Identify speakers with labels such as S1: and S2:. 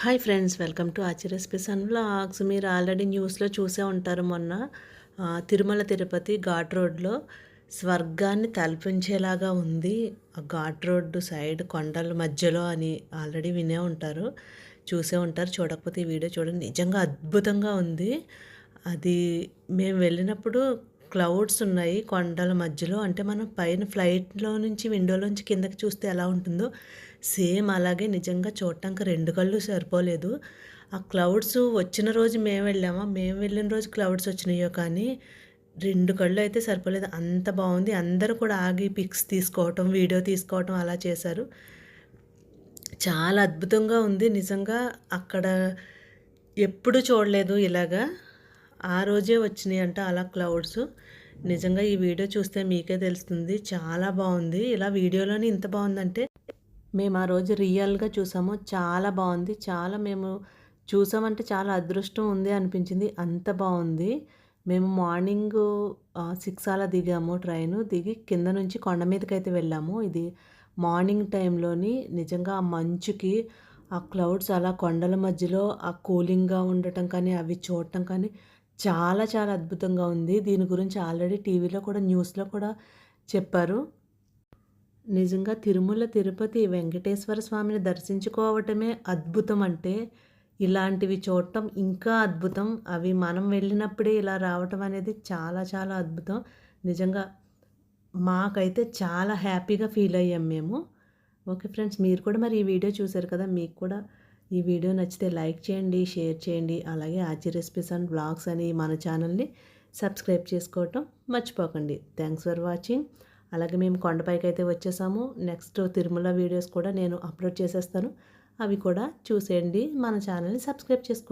S1: Hi friends welcome to Aachi recipes and vlogs మీరు already న్యూస్లో చూసే ఉంటారు మొన్న తిరుమల తిరుపతి ఘాట్ రోడ్లో స్వర్గాన్ని తలపించేలాగా ఉంది. ఆ ఘాట్ రోడ్డు సైడ్ కొండల మధ్యలో అని ఆల్రెడీ వినే ఉంటారు చూసే ఉంటారు. చూడకపోతే ఈ వీడియో చూడండి. నిజంగా అద్భుతంగా ఉంది. అది మేము వెళ్ళినప్పుడు క్లౌడ్స్ ఉన్నాయి కొండల మధ్యలో. అంటే మనం పైన ఫ్లైట్లో నుంచి విండోలోంచి కిందకి చూస్తే ఎలా ఉంటుందో సేమ్ అలాగే నిజంగా చూడటానికి రెండు కళ్ళు సరిపోలేదు. ఆ క్లౌడ్స్ వచ్చిన రోజు మేము వెళ్ళామా? మేము వెళ్ళిన రోజు క్లౌడ్స్ వచ్చినాయో కానీ రెండు కళ్ళు అయితే సరిపోలేదు. అంత బాగుంది. అందరూ కూడా ఆగి పిక్స్ తీసుకోవటం వీడియో తీసుకోవటం అలా చేశారు. చాలా అద్భుతంగా ఉంది. నిజంగా అక్కడ ఎప్పుడు చూడలేదు ఇలాగా. ఆ రోజే వచ్చినాయి అంట అలా క్లౌడ్స్. నిజంగా ఈ వీడియో చూస్తే మీకే తెలుస్తుంది. చాలా బాగుంది. ఇలా వీడియోలోనే ఇంత బాగుందంటే మేము ఆ రోజు రియల్గా చూసాము. చాలా బాగుంది. చాలా మేము చూసామంటే చాలా అదృష్టం ఉంది అనిపించింది. అంత బాగుంది. మేము మార్నింగ్ సిక్స్ అలా దిగాము ట్రైన్. దిగి కింద నుంచి కొండ మీదకి అయితే వెళ్ళాము. ఇది మార్నింగ్ టైంలోని నిజంగా ఆ మంచుకి ఆ క్లౌడ్స్ అలా కొండల మధ్యలో ఆ కూలింగ్గా ఉండటం కానీ అవి చూడటం కానీ చాలా చాలా అద్భుతంగా ఉంది. దీని గురించి ఆల్రెడీ టీవీలో కూడా న్యూస్లో కూడా చెప్పారు. నిజంగా తిరుమల తిరుపతి వెంకటేశ్వర స్వామిని దర్శించుకోవటమే అద్భుతం అంటే ఇలాంటివి చూడటం ఇంకా అద్భుతం. అవి మనం వెళ్ళినప్పుడే ఇలా రావటం అనేది చాలా చాలా అద్భుతం. నిజంగా మాకైతే చాలా హ్యాపీగా ఫీల్ అయ్యాం మేము. ఓకే ఫ్రెండ్స్ మీరు కూడా మరి ఈ వీడియో చూశారు కదా మీకు కూడా ఈ వీడియో నచ్చితే లైక్ చేయండి షేర్ చేయండి అలాగే ఆచి రెసిపీస్ అండ్ బ్లాగ్స్ అని మన ఛానల్ని సబ్స్క్రైబ్ చేసుకోవటం మర్చిపోకండి. థ్యాంక్స్ ఫర్ వాచింగ్ అలాగే మేము కొండపైకి అయితే వచ్చేసాము. నెక్స్ట్ తిరుమల వీడియోస్ కూడా నేను అప్లోడ్ చేసేస్తాను. అవి కూడా చూసేయండి. మన ఛానల్ని సబ్స్క్రైబ్ చేసుకోండి.